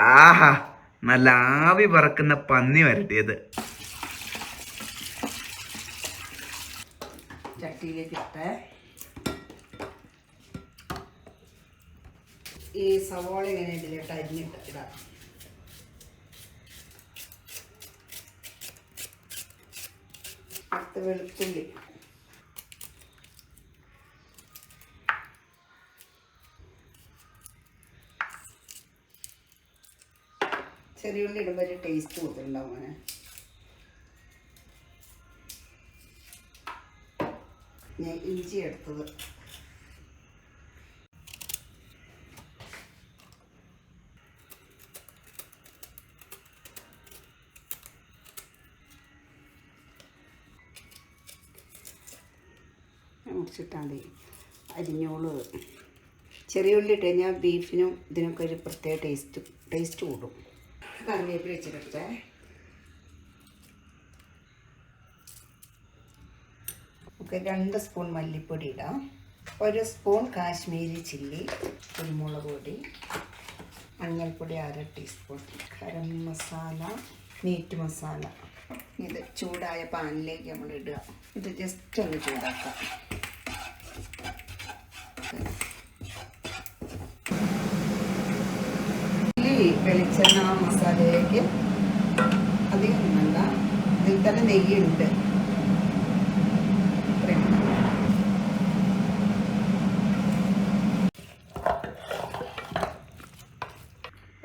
ആഹാ നല്ല ആവി പറക്കുന്ന പന്നി വരട്ടിയത്. ചട്ടിയിലേക്ക് ഇട്ട് ഈ സവോള ഇങ്ങനെ ഇതിലിട്ട് അരിഞ്ഞിട്ട് ഇടാം. അടുത്ത് വെളുത്തുള്ളി. ചെറിയ ഉള്ളി ഇടുമ്പോൾ ഒരു ടേസ്റ്റ് കൂടുതലുണ്ടാവും മോനെ. ഞാൻ ഇഞ്ചി എടുത്തത്. മുറിച്ചിട്ടാൽ മതി അരിഞ്ഞോളൂ. ചെറിയ ഉള്ളി ഇട്ട് കഴിഞ്ഞാൽ ബീഫിനും ഇതിനൊക്കെ ഒരു പ്രത്യേക ടേസ്റ്റ് ടേസ്റ്റ് കൂടും. കറിവേപ്പില വെച്ചിട്ടെ നമുക്ക് രണ്ട് സ്പൂൺ മല്ലിപ്പൊടി ഇടാം. ഒരു സ്പൂൺ കാശ്മീരി ചില്ലി കുരുമുളക് പൊടി മഞ്ഞൾപ്പൊടി അര ടീസ്പൂൺ. ഗരം മസാല മീറ്റ് മസാല. ഇത് ചൂടായ പാനിലേക്ക് നമ്മൾ ഇടുക. ഇത് ജസ്റ്റ് ഒന്ന് ചൂടാക്കാം ഈ വെളിച്ചെണ്ണ മസാലയിലേക്ക് അധികം വേണ്ട. ഇതിൽ തന്നെ നെയ്യുണ്ട്.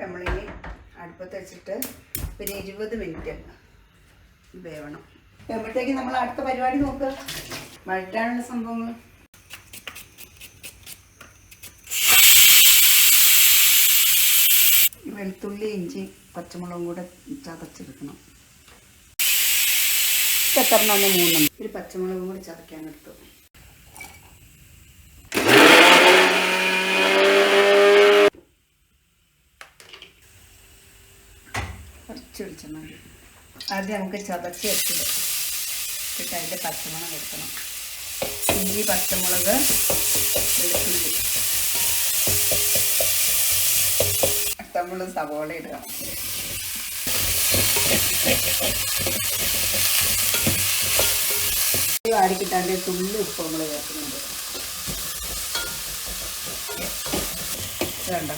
നമ്മളിനി അടുപ്പത്ത് വെച്ചിട്ട് പിന്നെ ഇരുപത് മിനിറ്റ് വേവണം. വേകുമ്പോഴത്തേക്ക് നമ്മൾ അടുത്ത പരിപാടി നോക്കുക. വഴറ്റാനുള്ള സംഭവങ്ങൾ. വെളുത്തുള്ളി ഇഞ്ചി പച്ചമുളകും കൂടെ ചതച്ചെടുക്കണം. എത്രണ്ണം ഒന്ന് മൂന്നെണ്ണം. ഒരു പച്ചമുളകും കൂടി ചതയ്ക്കാൻ എടുത്തു. കുറച്ച് വെളിച്ചെണ്ണ ആദ്യം നമുക്ക് ചതച്ച് വെച്ചിട്ട് എന്നിട്ട് അതിന്റെ പച്ചമുളക് എടുക്കണം. ഇഞ്ചി പച്ചമുളക് വെളുത്തുള്ളി. നമ്മൾ സവോള ഇടുക. വാരിക്കിട്ടാണ്ട് തുള്ളി ഉപ്പ് നമ്മൾ ചേർക്കുന്നുണ്ട്. വേണ്ട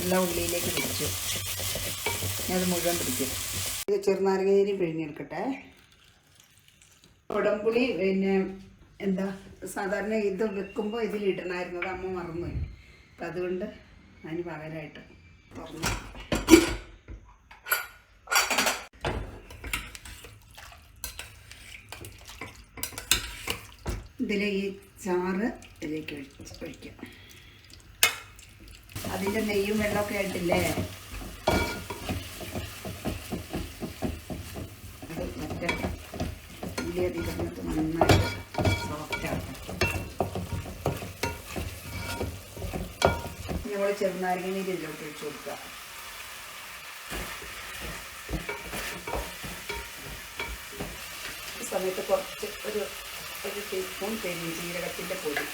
എല്ലാം ഉള്ളിയിലേക്ക് പിടിച്ചു അത് മുഴുവൻ പിടിക്കും. ഇത് ചെറുനാരങ്ങേരി പിഴിഞ്ഞെടുക്കട്ടെ. കുടംപുളി പിന്നെ എന്താ സാധാരണ ഇത് വെക്കുമ്പോൾ ഇതിലിടണമായിരുന്നത് അമ്മ മറന്നുപോയി. അപ്പം അതുകൊണ്ട് അതിന് പകരമായിട്ട് ഇതിലെ ഈ ചാറ് ഇതിലേക്ക് ഒഴിക്കാം. അതിന്റെ നെയ്യും വെള്ളമൊക്കെ ആയിട്ടില്ലേ? അത് മറ്റേ ഉള്ളി അധികം നന്നായിട്ട് നമ്മൾ ചെറുനാരങ്ങ നീര് ഇതിലോട്ട് ഒഴിച്ച് കൊടുക്കുക. ഈ സമയത്ത് കുറച്ച് ഒരു ഒരു ടീസ്പൂൺ പെരുംജീരകത്തിന്റെ പൊടി.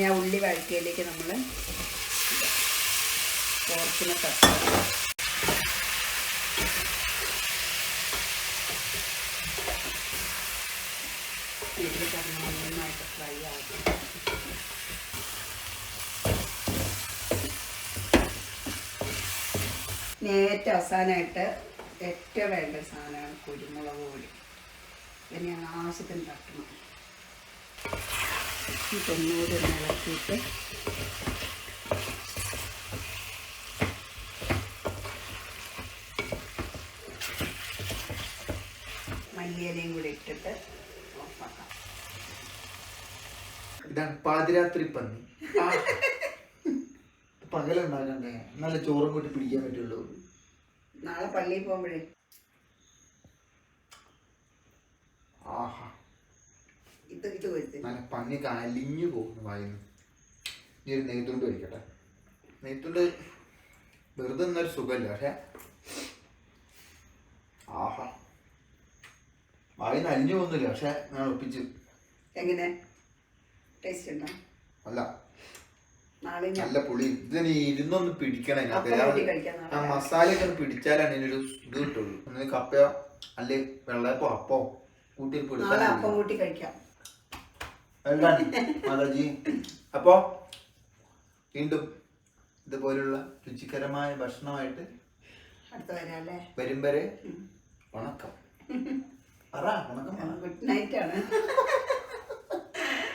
ഞാൻ ഉള്ളി വഴറ്റിയതിലേക്ക് നമ്മൾ പോർക്കിനെ തട്ടുക ഇതിൽ കിടന്ന് നന്നായിട്ട് ഫ്രൈ ആകും ഏറ്റവും അവസാനമായിട്ട് ഏറ്റവും വേണ്ട സാധനമാണ് കുരുമുളക് പൊടി. ഇത് ഞാൻ ആവശ്യത്തിന് തട്ടണം. തൊണ്ണൂറ് ഇളക്കിയിട്ട് മല്ലിയിലയും കൂടി ഇട്ടിട്ട് ഓഫാക്കാം ഇതാണ് പാതിരാത്രി പന്നി. പകലുണ്ടാകണ്ടേ നല്ല ചോറും കൂട്ടി പിടിക്കാൻ പറ്റുള്ളൂ. നാളെ പള്ളിയിൽ പോകുമ്പോഴേ. ആഹാ. ഇത് ഇത് വരുത്തി നല്ല പന്നിയൊക്കെ അലിഞ്ഞു പോകുന്നു വായിന്ന്. ഇനി ഒരു നെയ്ത്തുണ്ട് കഴിക്കട്ടെ. നെയ്ത്തുണ്ട് വെറുതെ എന്നൊരു സുഖമില്ല പക്ഷേ. ആഹാ. വായിന്ന് അലിഞ്ഞു പോകുന്നില്ല പക്ഷെ ഞാൻ ഒപ്പിച്ചു. എങ്ങനെ? ടേസ്റ്റ് ഉണ്ടോ? അല്ല. നാളെ ഞാൻ നല്ല പുളി. ഇതിന് ഇരുന്നൊന്ന് പിടിക്കണം ഇതിനകത്ത്. അപ്പം കൂട്ടി കഴിക്കാം ആ മസാല മസാലയൊക്കെ ഒന്ന് പിടിച്ചാലാണ് ഇതിനൊരു ഇത് കിട്ടുള്ളൂ. ഒന്ന് കപ്പയോ അല്ലെ വെള്ളയപ്പോ അപ്പോ നാളെ അപ്പം കൂട്ടി കഴിക്കാം. മാതാജി. അപ്പോ വീണ്ടും ഇതുപോലുള്ള രുചികരമായ ഭക്ഷണമായിട്ട് അടുത്ത വരാം അല്ലേ? വരും വരെ വണക്കം. പറ ഗുഡ് നൈറ്റ് ആണ്.